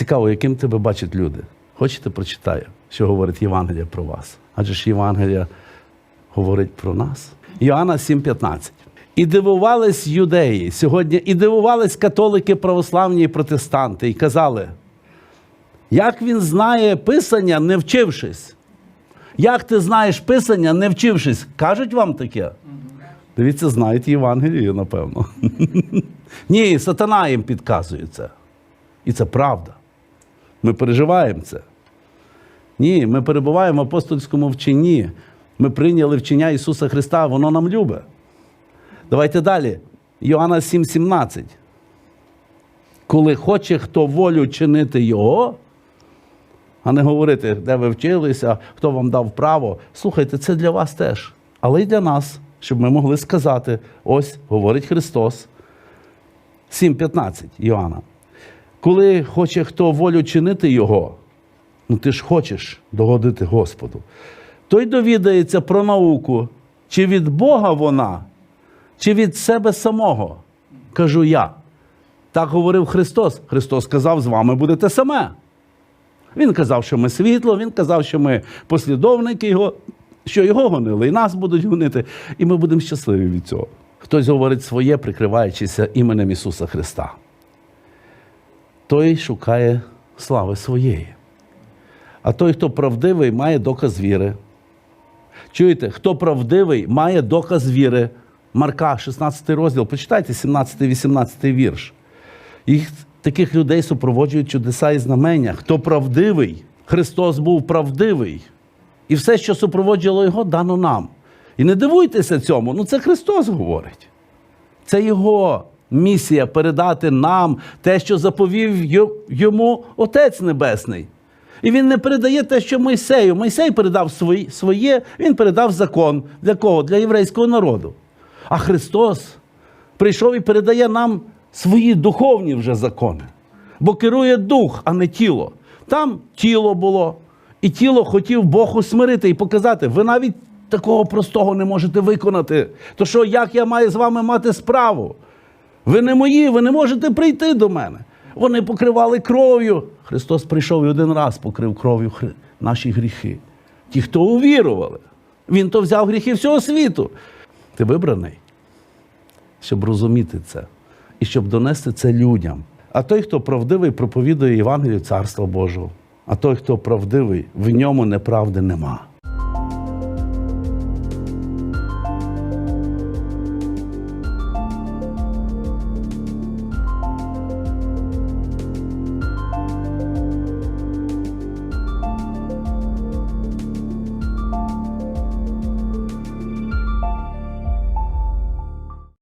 Цікаво, яким тебе бачать люди. Хочете, прочитаю, що говорить Євангелія про вас? Адже ж Євангелія говорить про нас. Йоанна 7,15. І дивувались юдеї сьогодні, і дивувались католики, православні і протестанти, і казали, як він знає Писання, не вчившись? Як ти знаєш Писання, не вчившись? Кажуть вам таке? Дивіться, знають Євангелію, напевно. Ні, сатана їм підказує це. І це правда. Ми переживаємо це. Ні, ми перебуваємо в апостольському вченні. Ми прийняли вчення Ісуса Христа, воно нам любе. Давайте далі. Йоанна 7,17. Коли хоче хто волю чинити Його, а не говорити, де ви вчилися, хто вам дав право. Слухайте, це для вас теж, але й для нас, щоб ми могли сказати: ось говорить Христос. 7,15 Йоанна. Коли хоче хто волю чинити Його, ну ти ж хочеш догодити Господу, той довідається про науку, чи від Бога вона, чи від себе самого. Кажу я. Так говорив Христос. Христос сказав, з вами буде те саме. Він казав, що ми світло, він казав, що ми послідовники його, що його гонили, і нас будуть гонити, і ми будемо щасливі від цього. Хтось говорить своє, прикриваючися іменем Ісуса Христа. Той шукає слави своєї. А той, хто правдивий, має доказ віри. Чуєте, хто правдивий, має доказ віри. Марка, 16 розділ, почитайте 17-18 вірш. Їх таких людей супроводжують чудеса і знамення. Хто правдивий, Христос був правдивий. І все, що супроводжувало його, дано нам. І не дивуйтеся цьому, ну це Христос говорить. Це Його місія передати нам те, що заповів йому Отець Небесний. І він не передає те, що Мойсею. Мойсей передав своє, він передав закон. Для кого? Для єврейського народу. А Христос прийшов і передає нам свої духовні вже закони. Бо керує дух, а не тіло. Там тіло було, і тіло хотів Бог усмирити і показати, ви навіть такого простого не можете виконати. То що, як я маю з вами мати справу? Ви не мої, ви не можете прийти до мене. Вони покривали кров'ю. Христос прийшов і один раз покрив кров'ю наші гріхи. Ті, хто увірували. Він то взяв гріхи всього світу. Ти вибраний, щоб розуміти це і щоб донести це людям. А той, хто правдивий, проповідує Євангелію Царства Божого. А той, хто правдивий, в ньому неправди нема.